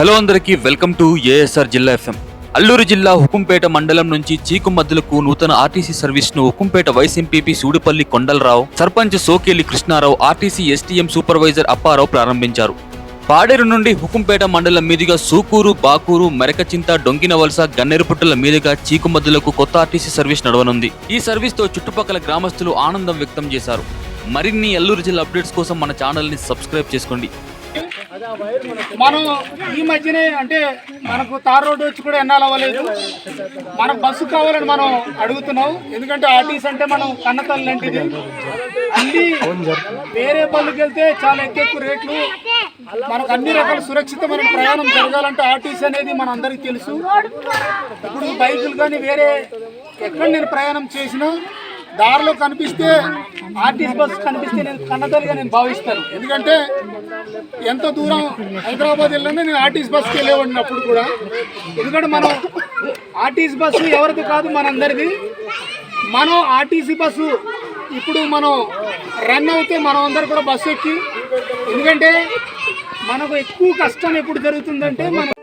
Hello అందరికీ welcome to ASR జిల్లా FM. Alluri జిల్లా హుకుంపేట మండలం నుంచి చీకుమద్దులకు నూతన RTC సర్వీస్ను Hukumpeta vice MPP Sudipalli Kondalarao sarpanch Sokeli Krishnarao RTC STM supervisor Apparao ప్రారంభించారు. పాడేరు నుండి హుకుంపేట మండలం మీదుగా సూకూరు బాకూరు మెరకచింత డొంగినవలస గన్నేరుపుట్టల మీదుగా చీకుమద్దులకు కొత్త ఆర్టీసీ సర్వీస్ నడవనుంది. ఈ సర్వీస్తో చుట్టుపక్కల గ్రామస్తులు ఆనందం వ్యక్తం చేశారు. మరిన్ని అల్లూరు జిల్లా అప్డేట్స్ కోసం మన ఛానల్ని సబ్స్క్రైబ్ చేసుకోండి. మనం ఈ మధ్యనే అంటే మనకు తార్ రోడ్డు వచ్చి కూడా ఎన్నాళ్ళు అవ్వలేదు. మనకు బస్సు కావాలని మనం అడుగుతున్నాం. ఎందుకంటే ఆర్టీసీ అంటే మనం కన్నతల్లి లాంటిది. అన్ని వేరే పనులకు వెళ్తే చాలా ఎక్కువ ఎక్కువ రేట్లు. మనకు అన్ని రకాల సురక్షితమైన ప్రయాణం జరగాలంటే ఆర్టీసీ అనేది మన అందరికీ తెలుసు. ఇప్పుడు బైకులు కానీ వేరే ఎక్కడ నేను ప్రయాణం చేసినా దారిలో కనిపిస్తే ఆర్టీసీ బస్సు కనిపిస్తే నేను కన్నతల్లిగా నేను భావిస్తాను. ఎందుకంటే ఎంత దూరం హైదరాబాద్ వెళ్ళినా నేను ఆర్టీసీ బస్కి వెళ్ళేవాడిని అప్పుడు కూడా. ఎందుకంటే మనం ఆర్టీసీ బస్సు ఎవరిది కాదు మనందరిది. మనం ఆర్టీసీ బస్సు ఇప్పుడు మనం రన్ అవుతే మనం అందరు కూడా బస్సు ఎక్కి. ఎందుకంటే మనకు ఎక్కువ కష్టం ఎప్పుడు జరుగుతుందంటే మనం